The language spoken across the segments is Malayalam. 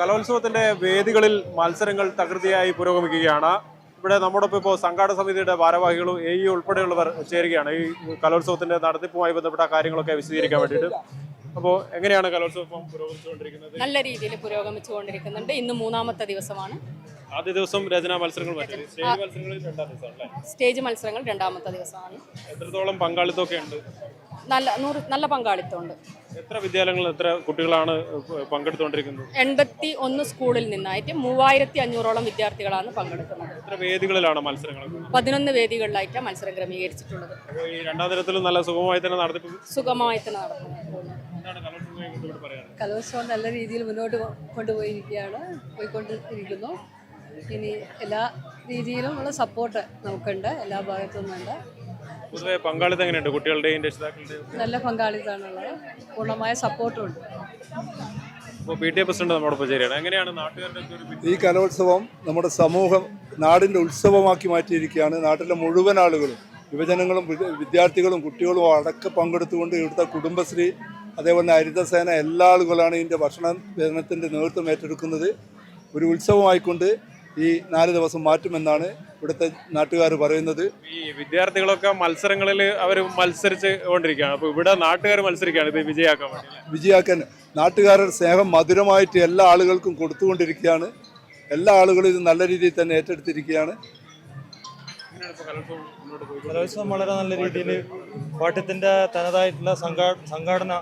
കലോത്സവത്തിന്റെ വേദികളിൽ മത്സരങ്ങൾ തകൃതിയായി പുരോഗമിക്കുകയാണ്. ഇവിടെ നമ്മോടൊപ്പം ഇപ്പോൾ സംഘാടക സമിതിയുടെ ഭാരവാഹികളും എ ഇ ഉൾപ്പെടെയുള്ളവർ ചേരുകയാണ്. ഈ കലോത്സവത്തിന്റെ നടത്തിപ്പുമായി ബന്ധപ്പെട്ട കാര്യങ്ങളൊക്കെ വിശദീകരിക്കാൻ വേണ്ടിയിട്ട്. അപ്പോൾ എങ്ങനെയാണ് കലോത്സവം പുരോഗമിച്ചുകൊണ്ടിരിക്കുന്നത്? നല്ല രീതിയിൽ പുരോഗമിച്ചുകൊണ്ടിരിക്കുന്നുണ്ട്. ഇന്ന് മൂന്നാമത്തെ ദിവസമാണ്. ആദ്യ ദിവസം രചനാ മത്സരങ്ങൾ സ്റ്റേജ് മത്സരങ്ങൾ രണ്ടാം ദിവസം അല്ലേ? സ്റ്റേജ് മത്സരങ്ങൾ രണ്ടാമത്തെ ദിവസമാണ്. എത്രത്തോളം പങ്കാളിത്തമൊക്കെ ഉണ്ട്? നല്ല നൂറ് നല്ല പങ്കാളിത്തമുണ്ട് എത്ര വിദ്യാലയങ്ങളിൽ എത്ര കുട്ടികളാണ് പങ്കെടുത്തുകൊണ്ടിരിക്കുന്നത്? എൺപത്തി ഒന്ന് സ്കൂളിൽ നിന്നായിട്ട് മൂവായിരത്തി അഞ്ഞൂറോളം വിദ്യാർത്ഥികളാണ് പങ്കെടുക്കുന്നത്. എത്ര വേദികളിലാണ് മത്സരങ്ങൾ പതിനൊന്ന് വേദികളിലായിട്ട് മത്സരം ക്രമീകരിച്ചിട്ടുള്ളത്. ഈ രണ്ടാം തരത്തിലും നല്ല സുഗമമായി തന്നെ നടത്തി സുഗമമായി തന്നെ നടക്കുന്നു. കലോത്സവം നല്ല രീതിയിൽ മുന്നോട്ട് കൊണ്ടുപോയിരിക്കുകയാണ് പോയിക്കൊണ്ടിരിക്കുന്നു. ഇനി എല്ലാ രീതിയിലും ഉള്ള സപ്പോർട്ട് നമുക്കുണ്ട് എല്ലാ ഭാഗത്തു നിന്നുണ്ട് പൊതുവെ പങ്കാളിത്തം എങ്ങനെയുണ്ട്? കുട്ടികളുടെയും രക്ഷിതാക്കളുടെയും നല്ല പങ്കാളിത്തമാണുള്ളത്. പൂർണമായ സപ്പോർട്ടും ഉണ്ട്. ഇപ്പോൾ പി ടി എ പ്രസിഡന്റ് നമ്മോടൊപ്പം ചേരുകയാണ്. എങ്ങനെയാണ് നാട്ടുകാരുടെ ഒക്കെ ഒരു ഈ കലോത്സവം നമ്മുടെ സമൂഹം നാടിന്റെ ഉത്സവമാക്കി മാറ്റിയിരിക്കുകയാണ്. നാട്ടിലെ മുഴുവൻ ആളുകളും യുവജനങ്ങളും വിദ്യ- വിദ്യാർത്ഥികളും കുട്ടികളും അടക്കം പങ്കെടുത്തുകൊണ്ട് ഇവിടുത്തെ കുടുംബശ്രീ അതേപോലെ ഹരിതസേന എല്ലാ ആളുകളാണ് ഇതിന്റെ ഭക്ഷണ വിതരണത്തിന്റെ നേതൃത്വം ഏറ്റെടുക്കുന്നത്. ഒരു ഉത്സവമായിക്കൊണ്ട് ഈ നാല് ദിവസം മാറ്റുമെന്നാണ് ഇവിടുത്തെ നാട്ടുകാർ പറയുന്നത്. ഈ വിദ്യാർത്ഥികളൊക്കെ മത്സരങ്ങളിൽ അവർ മത്സരിച്ച് കൊണ്ടിരിക്കുകയാണ്. അപ്പോൾ ഇവിടെ നാട്ടുകാർ മത്സരിക്കുകയാണ്. ഇത് വിജയാക്കാൻ വിജയാക്കാൻ നാട്ടുകാരുടെ സ്നേഹം മധുരമായിട്ട് എല്ലാ ആളുകൾക്കും കൊടുത്തുകൊണ്ടിരിക്കുകയാണ്. എല്ലാ ആളുകളും ഇത് നല്ല രീതിയിൽ തന്നെ ഏറ്റെടുത്തിരിക്കുകയാണ്. കലോത്സവം വളരെ നല്ല രീതിയിൽ പാഠ്യത്തിന്റെ തനതായിട്ടുള്ള സംഘാ സംഘാടന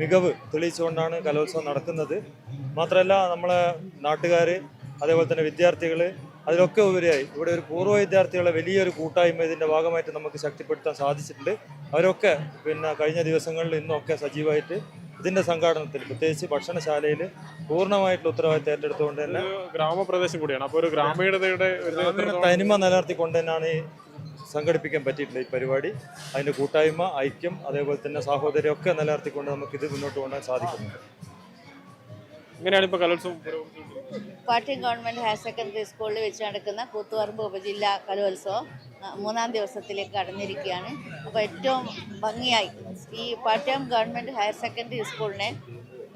മികവ് തെളിയിച്ചുകൊണ്ടാണ് കലോത്സവം നടക്കുന്നത്. മാത്രമല്ല നമ്മളെ നാട്ടുകാർ അതേപോലെ തന്നെ വിദ്യാർത്ഥികൾ അതിലൊക്കെ ഉപരിയായി. ഇവിടെ ഒരു പൂർവ വിദ്യാർത്ഥികളെ വലിയൊരു കൂട്ടായ്മ ഇതിന്റെ ഭാഗമായിട്ട് നമുക്ക് ശക്തിപ്പെടുത്താൻ സാധിച്ചിട്ടുണ്ട്. അവരൊക്കെ പിന്നെ കഴിഞ്ഞ ദിവസങ്ങളിൽ ഇന്നൊക്കെ സജീവമായിട്ട് ഇതിന്റെ സംഘാടനത്തിൽ പ്രത്യേകിച്ച് ഭക്ഷണശാലയിൽ പൂർണമായിട്ടുള്ള ഉത്തരവാദിത്തം ഏറ്റെടുത്തുകൊണ്ട് തന്നെ ഗ്രാമപ്രദേശം കൂടിയാണ്. അപ്പോൾ ഒരു ഗ്രാമീണതയുടെ തനിമ നിലനിർത്തിക്കൊണ്ട് തന്നെയാണ് ഈ സംഘടിപ്പിക്കാൻ പറ്റിയിട്ടുള്ള ഈ പരിപാടി. അതിന്റെ കൂട്ടായ്മ ഐക്യം അതേപോലെ തന്നെ സാഹോദര്യം ഒക്കെ നിലനിർത്തിക്കൊണ്ട് നമുക്ക് ഇത് മുന്നോട്ട് കൊണ്ടുപോകാൻ സാധിക്കുന്നുണ്ട്. എങ്ങനെയാണ് ഇപ്പോൾ കലോത്സവം പാട്ടിയം ഗവൺമെന്റ് ഹയർ സെക്കൻഡറി സ്കൂളിൽ വെച്ച് നടക്കുന്ന കൂത്തുപറമ്പ് ഉപജില്ലാ കലോത്സവം മൂന്നാം ദിവസത്തിലേക്ക് കടന്നിരിക്കുകയാണ്. അപ്പോൾ ഏറ്റവും ഭംഗിയായി ഈ പാട്യം ഗവൺമെന്റ് ഹയർ സെക്കൻഡറി സ്കൂളിനെ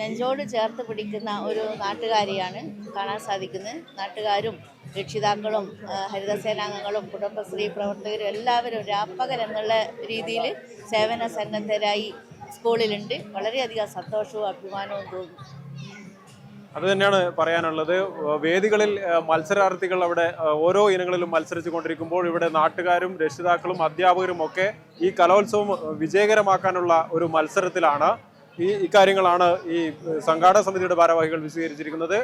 നെഞ്ചോട് ചേർത്ത് പിടിക്കുന്ന ഒരു നാട്ടുകാരിയാണ് കാണാൻ സാധിക്കുന്നത്. നാട്ടുകാരും രക്ഷിതാക്കളും ഹരിതസേനാംഗങ്ങളും കുടുംബശ്രീ പ്രവർത്തകരും എല്ലാവരും രാപ്പകൽ എന്നുള്ള രീതിയിൽ സേവന സന്നദ്ധരായി സ്കൂളിലുണ്ട്. വളരെയധികം സന്തോഷവും അഭിമാനവും തോന്നുന്നു അത് തന്നെയാണ് പറയാനുള്ളത്. വേദികളിൽ മത്സരാർത്ഥികൾ അവിടെ ഓരോ ഇനങ്ങളിലും മത്സരിച്ചു കൊണ്ടിരിക്കുമ്പോൾ ഇവിടെ നാട്ടുകാരും രക്ഷിതാക്കളും അധ്യാപകരും ഒക്കെ ഈ കലോത്സവം വിജയകരമാക്കാനുള്ള ഒരു മത്സരത്തിലാണ്. ഈ ഇക്കാര്യങ്ങളാണ് ഈ സംഘാടക സമിതിയുടെ ഭാരവാഹികൾ വിശദീകരിച്ചിരിക്കുന്നത്.